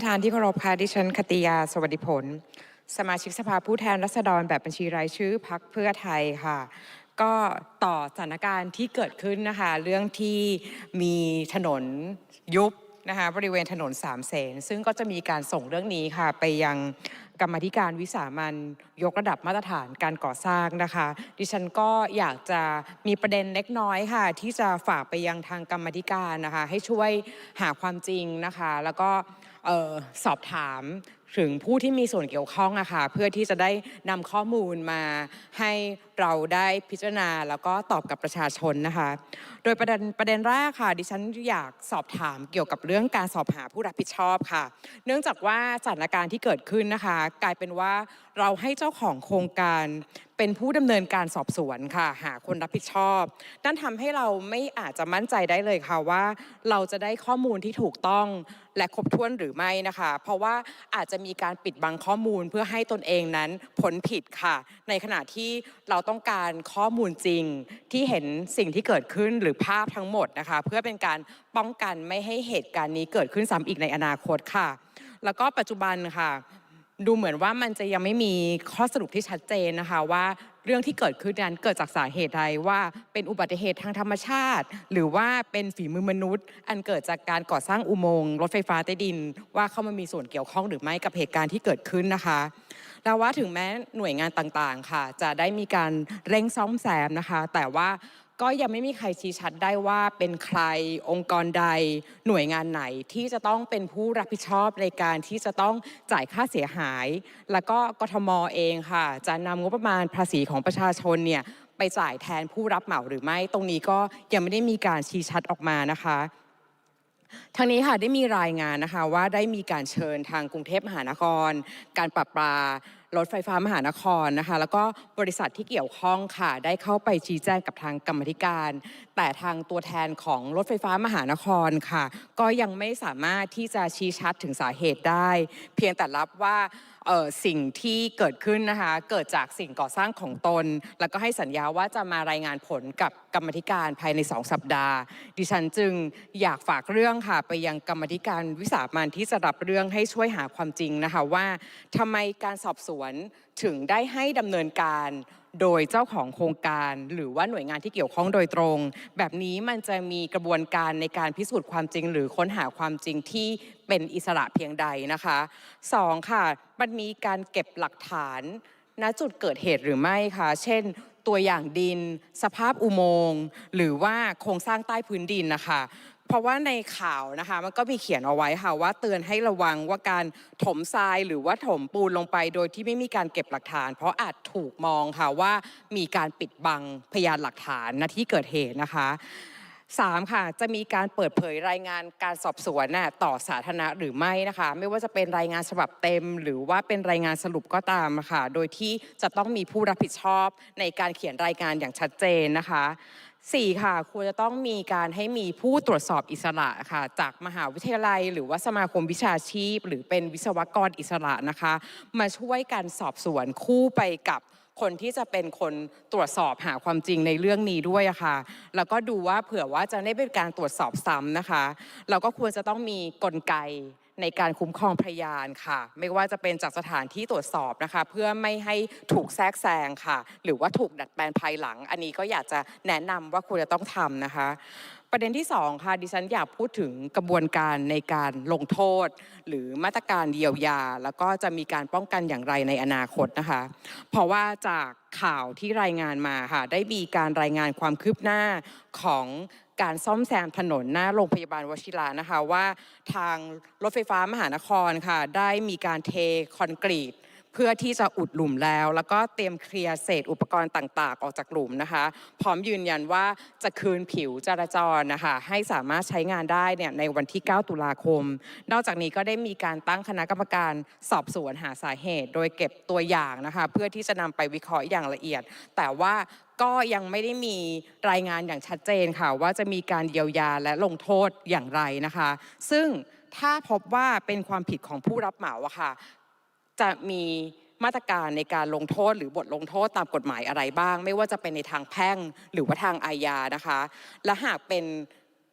ประธานที่เคารพค่ะดิฉันคติยาสวัสดิผล สมาชิกสภาผู้แทนราษฎรแบบบัญชีรายชื่อพักเพื่อไทยค่ะ ก็ต่อสถานการณ์ที่เกิดขึ้นนะคะ เรื่องที่มีถนนยุบนะคะบริเวณถนนสามเสนซึ่งก็จะมีการส่งเรื่องนี้ค่ะ ไปยังกรรมธิการวิสามันยกระดับมาตรฐานการก่อสร้างนะคะ ดิฉันก็อยากจะมีประเด็นเล็กน้อยค่ะ ที่จะฝากไปยังทางกรรมธิการนะคะ ให้ช่วยหาความจริงนะคะ แล้วก็ สอบถามถึงผู้ที่มีส่วนเกี่ยวข้องอะค่ะเพื่อที่จะได้นำข้อมูลมาให้ เราได้พิจารณาแล้วก็ตอบกับประชาชนนะคะ โดยประเด็นประเด็นแรกค่ะ ดิฉันอยากสอบถามเกี่ยวกับเรื่องการสอบหาผู้รับผิดชอบค่ะ เนื่องจากว่าสถานการณ์ที่เกิดขึ้นนะคะ กลายเป็นว่าเราให้เจ้าของโครงการเป็นผู้ดำเนินการสอบสวนค่ะ หาคนรับผิดชอบ นั่นทำให้เราไม่อาจจะมั่นใจได้เลยค่ะว่า เราจะได้ข้อมูลที่ถูกต้องและครบถ้วนหรือไม่นะคะ เพราะว่าอาจจะมีการปิดบังข้อมูลเพื่อให้ตนเองนั้นผลผิดค่ะ ในขณะที่เราต้องการข้อมูลจริงที่เห็นสิ่งที่เกิดขึ้นหรือภาพทั้งหมดนะคะ เพื่อเป็นการป้องกันไม่ให้เหตุการณ์นี้เกิดขึ้นซ้ำอีกในอนาคตค่ะ แล้วก็ปัจจุบันค่ะ ดูเหมือนว่ามันจะยังไม่มีข้อสรุปที่ชัดเจนนะคะว่า เรื่องที่เกิดขึ้นนั้นเกิดจากสาเหตุใดว่าเป็นอุบัติเหตุทางธรรมชาติ หรือว่าเป็นฝีมือมนุษย์ อันเกิดจากการก่อสร้างอุโมงค์รถไฟฟ้าใต้ดิน ว่าเข้ามามีส่วนเกี่ยวข้องหรือไม่กับเหตุการณ์ที่เกิดขึ้นนะคะแล้วว่าถึงแม้หน่วยงานต่างๆค่ะ จะได้มีการเร่งซ่อมแซมนะคะ แต่ว่า ก็ยังไม่มีใครชี้ชัดได้ว่าเป็นใครองค์กรใดหน่วยงานไหนที่จะต้องเป็นผู้รับผิดชอบในการที่จะต้องจ่ายค่าเสียหาย แล้วก็กทมเองค่ะ จะนำงบประมาณภาษีของประชาชนเนี่ยไปจ่ายแทนผู้รับเหมาหรือไม่ ตรงนี้ก็ยังไม่ได้มีการชี้ชัดออกมานะคะทางนี้ค่ะได้มีรายงานนะคะว่าได้มีการเชิญทางกรุงเทพมหานคร การปรับปรา รถไฟฟ้ามหานครนะคะ แล้วก็บริษัทที่เกี่ยวข้องค่ะ ได้เข้าไปชี้แจงกับทางกรรมธิการ แต่ทางตัวแทนของรถไฟฟ้ามหานครค่ะ ก็ยังไม่สามารถที่จะชี้ชัดถึงสาเหตุได้ เพียงแต่รับว่า สิ่งที่เกิดขึ้นนะคะเกิดจากสิ่งก่อสร้างของตน แล้วก็ให้สัญญาว่าจะมารายงานผลกับกรรมธิการภายใน 2 สัปดาห์ ดิฉันจึงอยากฝากเรื่องค่ะไปยังกรรมธิการวิสามันที่จะรับเรื่องให้ช่วยหาความจริงนะคะว่าทำไมการสอบสวนถึงได้ให้ดำเนินการ โดยเจ้าของโครงการ หรือว่าหน่วยงานที่เกี่ยวข้องโดยตรง แบบนี้มันจะมีกระบวนการในการพิสูจน์ความจริง หรือค้นหาความจริงที่เป็นอิสระเพียงใดนะคะสองค่ะ มันมีการเก็บหลักฐาน ณจุดเกิดเหตุหรือไม่คะเช่น ตัวอย่างดิน สภาพอุโมงค์หรือว่าโครงสร้างใต้พื้นดินนะคะ เพราะว่าในข่าวนะคะมันก็มีเขียนเอาไว้ค่ะว่าเตือนให้ระวังว่าการถมทรายหรือว่าถมปูนลงไป โดยที่ไม่มีการเก็บหลักฐาน เพราะอาจถูกมองค่ะว่ามีการปิดบังพยานหลักฐานณที่เกิดเหตุนะคะสามค่ะจะมีการเปิดเผยรายงานการสอบสวนน่ะต่อสาธารณะหรือไม่นะคะ ไม่ว่าจะเป็นรายงานฉบับเต็ม หรือว่าเป็นรายงานสรุปก็ตามค่ะ โดยที่จะต้องมีผู้รับผิดชอบในการเขียนรายงานอย่างชัดเจนนะคะ สี่ค่ะควรจะต้องมีการให้มีผู้ตรวจสอบอิสระค่ะ จากมหาวิทยาลัย หรือว่าสมาคมวิชาชีพ หรือเป็นวิศวกรอิสระนะคะ มาช่วยกันสอบสวนคู่ไปกับคนที่จะเป็นคนตรวจสอบหาความจริงในเรื่องนี้ด้วยะค่ะ แล้วก็ดูว่าเผื่อว่าจะได้เป็นการตรวจสอบซ้ำนะคะ เราก็ควรจะต้องมีกลไก ในการคุ้มครองพยานค่ะ ไม่ว่าจะเป็นจากสถานที่ตรวจสอบนะคะ เพื่อไม่ให้ถูกแทรกแซงค่ะ หรือว่าถูกดัดแปลงภายหลัง อันนี้ก็อยากจะแนะนำว่าควรจะต้องทำนะคะ ประเด็นที่สองค่ะดิฉันอยากพูดถึงกระบวนการในการลงโทษ หรือมาตรการเยียวยา แล้วก็จะมีการป้องกันอย่างไรในอนาคตนะคะ เพราะว่าจากข่าวที่รายงานมาค่ะได้มีการรายงานความคืบหน้าของ การซ่อมแซมถนนหน้าโรงพยาบาลวชิรานะคะว่าทางรถไฟฟ้ามหานครค่ะได้มีการเทคอนกรีต เพื่อที่จะอุดหลุมแล้ว แล้วก็เตรียมเคลียร์เศษอุปกรณ์ต่าง ๆ ออกจากหลุมนะคะ พร้อมยืนยันว่าจะคืนผิวจราจรนะคะ ให้สามารถใช้งานได้เนี่ยในวันที่ 9 ตุลาคม นอกจากนี้ก็ได้มีการตั้งคณะกรรมการสอบสวนหาสาเหตุ โดยเก็บตัวอย่างนะคะ เพื่อที่จะนำไปวิเคราะห์อย่างละเอียด แต่ว่าก็ยังไม่ได้มีรายงานอย่างชัดเจนค่ะ ว่าจะมีการเยียวยาและลงโทษอย่างไรนะคะ ซึ่งถ้าพบว่าเป็นความผิดของผู้รับเหมาอะค่ะ จะมีมาตรการในการลงโทษหรือบทลงโทษตามกฎหมายอะไรบ้าง ไม่ว่าจะเป็นในทางแพ่งหรือว่าทางอาญานะคะ และหากเป็น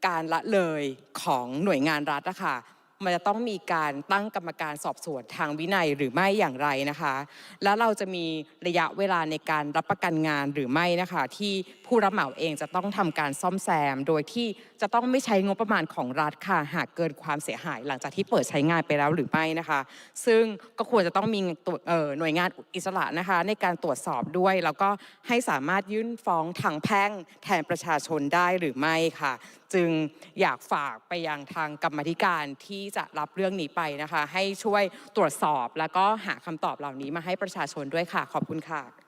การละเลยของหน่วยงานรัฐนะคะ มันจะต้องมีการตั้งกรรมการสอบสวนทางวินัยหรือไม่อย่างไรนะคะ แล้วเราจะมีระยะเวลาในการรับประกันงานหรือไม่นะคะ ที่ผู้รับเหมาเองจะต้องทำการซ่อมแซม โดยที่จะต้องไม่ใช้งบประมาณของรัฐค่ะหากเกินความเสียหาย หลังจากที่เปิดใช้งานไปแล้วหรือไม่นะคะ ซึ่งก็ควรจะต้องมีตัวหน่วยงานอิสระนะคะ ในการตรวจสอบด้วย แล้วก็ให้สามารถยื่นฟ้องทางแพ่งแทนประชาชนได้หรือไม่ค่ะจึงอยากฝากไปยังทางกรรมธิการที่จะรับเรื่องนี้ไปนะคะ ให้ช่วยตรวจสอบแล้วก็หาคำตอบเหล่านี้มาให้ประชาชนด้วยค่ะ ขอบคุณค่ะ